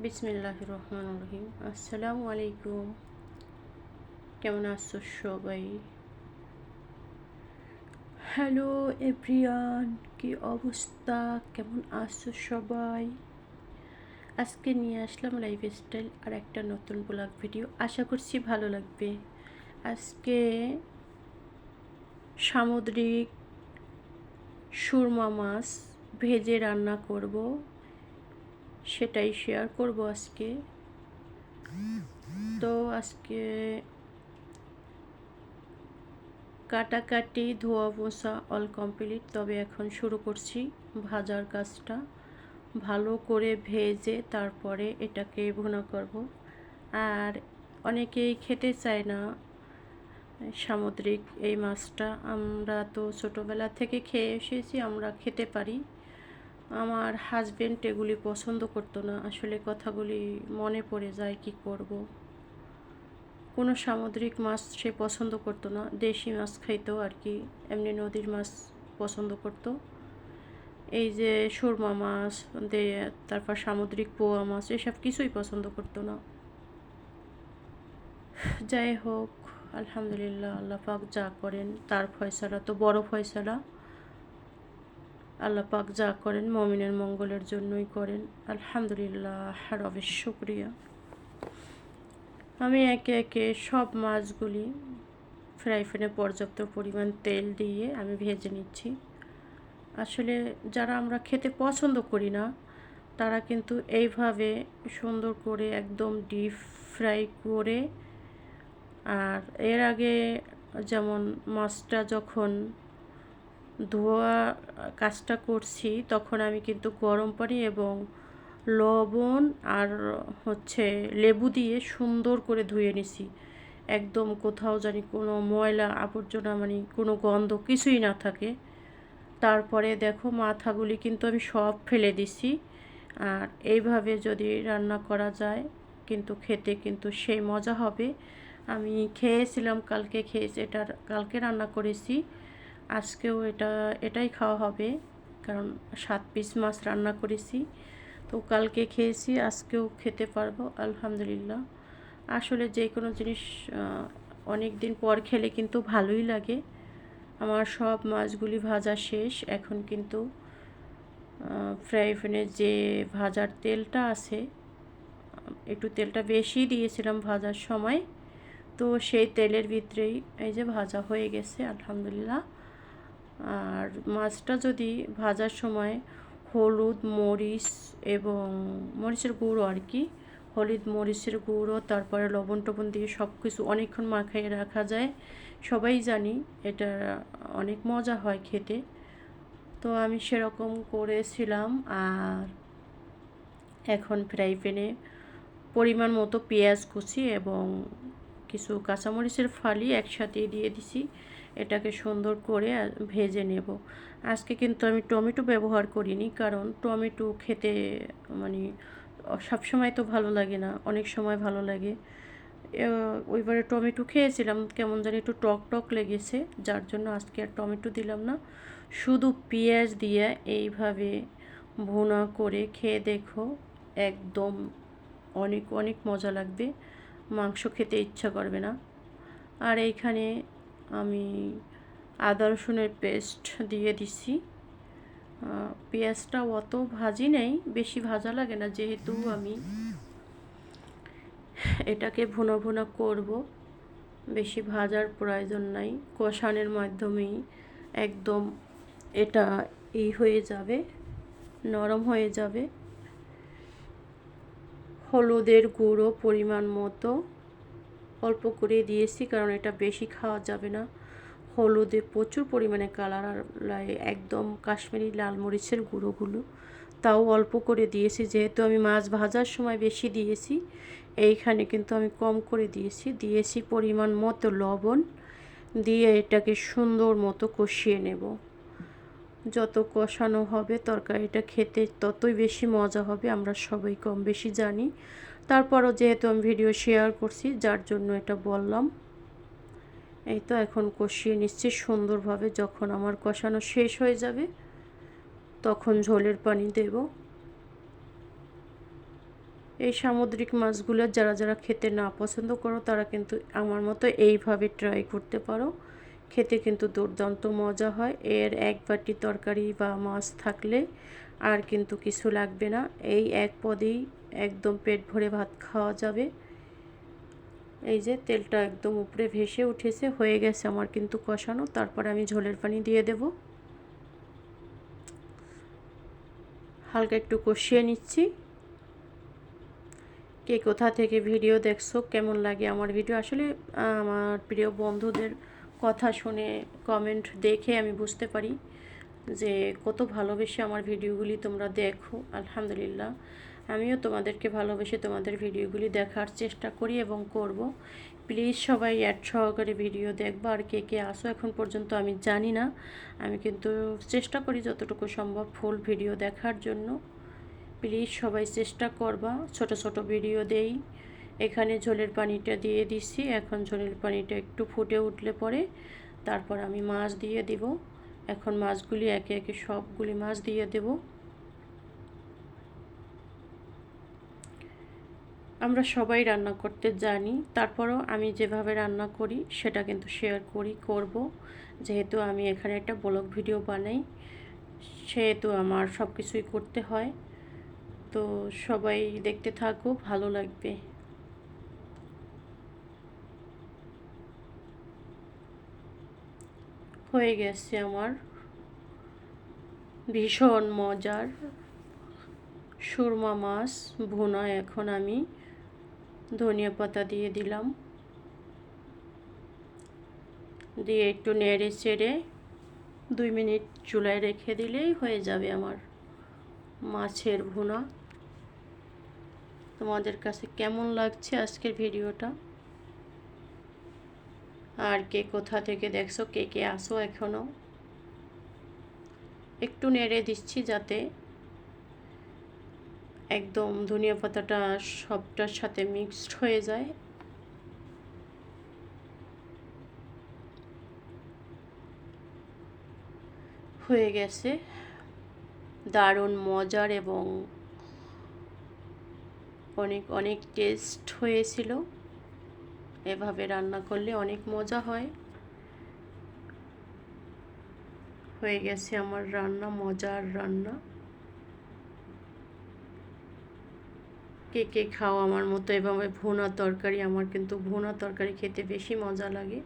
বিসমিল্লাহ রহমান রহিম আসসালামু আলাইকুম কেমন আছো সবাই? হ্যালো এভরিয়ান কি অবস্থা? কেমন আছো সবাই? আজকে নিয়ে আসলাম লাইফস্টাইল আর একটা নতুন ব্লগ ভিডিও আশা করছি ভালো লাগবে। আজকে সামুদ্রিক সুরমা মাছ ভেজে রান্না করব। সেটাই শেয়ার করব আজকে। তো আজকে কাটাকাটি, ধোয়া পোষা অল কমপ্লিট তবে এখন শুরু করছি ভাজার কাজটা। ভালো করে ভেজে তারপরে এটাকে ভুনা করব। আর অনেকেই খেতে চায় না সামুদ্রিক এই মাছটা। আমরা তো ছোটোবেলা থেকে খেয়ে এসেছি, আমরা খেতে পারি। আমার হাজবেন্ড এগুলি পছন্দ করতো না। আসলে কথাগুলি মনে পড়ে যায়, কি করব। কোনো সামুদ্রিক মাছ সে পছন্দ করতো না। দেশি মাছ খাইতো আর কি, এমনি নদীর মাছ পছন্দ করতো। এই যে সুরমা মাছ তারপর সামুদ্রিক পোয়া মাছ, এসব কিছুই পছন্দ করতো না। যাই হোক, আলহামদুলিল্লাহ, আল্লাহ পাক যা করেন, তার ফয়সালা তো বড় ফয়সালা। আল্লাহ পাক যা করেন মমিনের মঙ্গলের জন্যই করেন। আলহামদুলিল্লাহ, রবের শুক্রিয়া। আমি একে একে সব মাছগুলি ফ্রাই প্যানে পর্যাপ্ত পরিমাণ তেল দিয়ে আমি ভেজে নিচ্ছি। আসলে যারা আমরা খেতে পছন্দ করি না, তারা কিন্তু এইভাবে সুন্দর করে একদম ডিপ ফ্রাই করে, আর এর আগে যেমন মাছটা যখন ধোয়া কাজটা করছি, তখন আমি কিন্তু গরম পানি এবং লবণ আর হচ্ছে লেবু দিয়ে সুন্দর করে ধুয়ে নিছি। একদম কোথাও জানি কোনো ময়লা আবর্জনা মানে কোনো গন্ধ কিছুই না থাকে। তারপরে দেখো মাথাগুলি কিন্তু আমি সব ফেলে দিছি। আর এইভাবে যদি রান্না করা যায়, কিন্তু খেতে কিন্তু সেই মজা হবে। আমি খেয়েছিলাম কালকে খেয়েছি এটা কালকে রান্না করেছি। আজকেও এটা, এটাই খাওয়া হবে। কারণ সাত পিস মাছ রান্না করেছি। তো কালকে খেয়েছি, আজকেও খেতে পারব, আলহামদুলিল্লাহ। আসলে যে কোনো জিনিস অনেক দিন পর খেলে কিন্তু ভালোই লাগে। আমার সব মাছগুলি ভাজা শেষ। এখন কিন্তু ফ্রাই যে ভাজার তেলটা আছে, একটু তেলটা বেশি দিয়েছিলাম ভাজার সময়। তো সেই তেলের ভিতরেই এই যে ভাজা হয়ে গেছে, আলহামদুলিল্লাহ। আর মাছটা যদি ভাজার সময় হলুদ, মরিচ এবং মরিচের গুঁড়ো আর কি, হলুদ, মরিচের গুঁড়ো, তারপরে লবণ টবণ দিয়ে সব কিছু অনেকক্ষণ মাখাইয়ে রাখা যায়। সবাই জানি এটা অনেক মজা হয় খেতে। তো আমি সেরকম করেছিলাম আর এখন ফ্রাই প্যানে পরিমাণ মতো পেঁয়াজ কুচি এবং কিছু কাঁচামরিচের ফালি একসাথে দিয়ে দিছি। এটাকে সুন্দর করে ভেজে নেব। আজকে কিন্তু আমি টমেটো ব্যবহার করিনি, কারণ টমেটো খেতে মানে সবসময় তো ভালো লাগে না, অনেক সময় ভালো লাগে। ওইবারে টমেটো খেয়েছিলাম, কেমন জানি একটু টক টক লেগেছে, যার জন্য আজকে আর টমেটো দিলাম না। শুধু পেঁয়াজ দিয়ে এইভাবে ভুনা করে খেয়ে দেখো, একদম অনেক অনেক মজা লাগবে, মাংস খেতে ইচ্ছা করবে না। আর এইখানে আমি আদা রসুনের পেস্ট দিয়ে দিছি। পেঁয়াজটা অত ভাজি নেই, বেশি ভাজা লাগে না, যেহেতু আমি এটাকে ভুনো ভুনো করব। বেশি ভাজার প্রয়োজন নাই, কষানের মাধ্যমেই একদম এটা এই হয়ে যাবে, নরম হয়ে যাবে। হলুদের গুঁড়ো পরিমাণ মতো। অল্প করে দিয়েছি, কারণ এটা বেশি খাওয়া যাবে না। হলুদে প্রচুর পরিমাণে কালার আর একদম কাশ্মীরি লাল মরিচের গুঁড়োগুলো। তাও অল্প করে দিয়েছি, যেহেতু আমি মাছ ভাজার সময় বেশি দিয়েছি, এইখানে কিন্তু আমি কম করে দিয়েছি। দিয়েছি পরিমাণ মতো লবণ, দিয়ে এটাকে সুন্দর মতো কষিয়ে নেব। যত কষানো হবে তরকারিটা খেতে ততই বেশি মজা হবে, আমরা সবাই কম বেশি জানি। তারপরও যেহেতু আমি ভিডিও শেয়ার করছি, যার জন্য এটা বললাম। এই তো এখন কষিয়ে নিচ্ছি সুন্দরভাবে, যখন আমার কষানো শেষ হয়ে যাবে, তখন ঝোলের পানি দেব। এই সামুদ্রিক মাছগুলো যারা যারা খেতে না পছন্দ করো, তারা কিন্তু আমার মতো এইভাবে ট্রাই করতে পারো। খেতে কিন্তু দুর্দান্ত মজা হয়। এর এক বাটি তরকারি বা মাছ থাকলে আর কিন্তু কিছু লাগবে না। এই এক পদেই একদম পেট ভরে ভাত খাওয়া যাবে। এই যে তেলটা একদম উপরে ভেসে উঠেছে, হয়ে গেছে আমার কিন্তু কষানো। তারপরে আমি ঝোলের পানি দিয়ে দেব। হালকা একটু কষিয়ে নিচ্ছি। কে কোথা থেকে ভিডিও দেখছ, কেমন লাগে আমার ভিডিও? আসলে আমার প্রিয় বন্ধুদের কথা শুনে কমেন্ট দেখে আমি বুঝতে পারি। যে কত ভালোবেসে আমার ভিডিওগুলি তোমরা দেখো, আলহামদুলিল্লাহ। আমিও তোমাদেরকে ভালোবেসে তোমাদের ভিডিওগুলি দেখার চেষ্টা করি এবং করব। প্লিজ সবাই অ্যাড সহকারে ভিডিও দেখবা, আর কে কে আসো এখন পর্যন্ত আমি জানি না। আমি কিন্তু চেষ্টা করি যতটুকু সম্ভব ফুল ভিডিও দেখার জন্য। প্লিজ সবাই চেষ্টা করবা, ছোট ছোট ভিডিও দেই। এখানে ঝোলের পানিটা দিয়ে দিচ্ছি এখন ঝোলের পানিটা একটু ফুটে উঠলে পরে তারপর আমি মাছ দিয়ে দিব। এখন মাছগুলি একে একে সবগুলি মাছ দিয়ে দেব। আমরা সবাই রান্না করতে জানি, তারপরও আমি যেভাবে রান্না করি সেটা কিন্তু শেয়ার করি, করব। যেহেতু আমি এখানে একটা ব্লগ ভিডিও বানাই, সেহেতু আমার সব কিছুই করতে হয়। তো সবাই দেখতে থাকো, ভালো লাগবে। হয়ে গেছে আমার। ভীষণ মজার। সুরমা মাছ, ভুনা এখন আমি ধনিয়া পাতা দিয়ে দিলাম। দিয়ে একটু নেড়ে চেড়ে দুই মিনিট চুলায় রেখে দিলেই হয়ে যাবে আমার মাছের ভুনা। তোমাদের কাছে কেমন লাগছে আজকের ভিডিওটা? আর কে কোথা থেকে দেখছ? কে কে আসো এখনও একটু নেড়ে দিচ্ছি যাতে একদম ধনিয়া পাতাটা সবটার সাথে মিক্সড হয়ে যায়। হয়ে গেছে। দারুণ, মজার এবং অনেক অনেক টেস্ট হয়েছিল। এভাবে রান্না করলে অনেক মজা হয়। হয়ে গেছে আমার রান্না, মজার রান্না। কে কে খাও আমার মতো এভাবে ভুনা তরকারি, আমার কিন্তু ভুনা তরকারি খেতে বেশি মজা লাগে।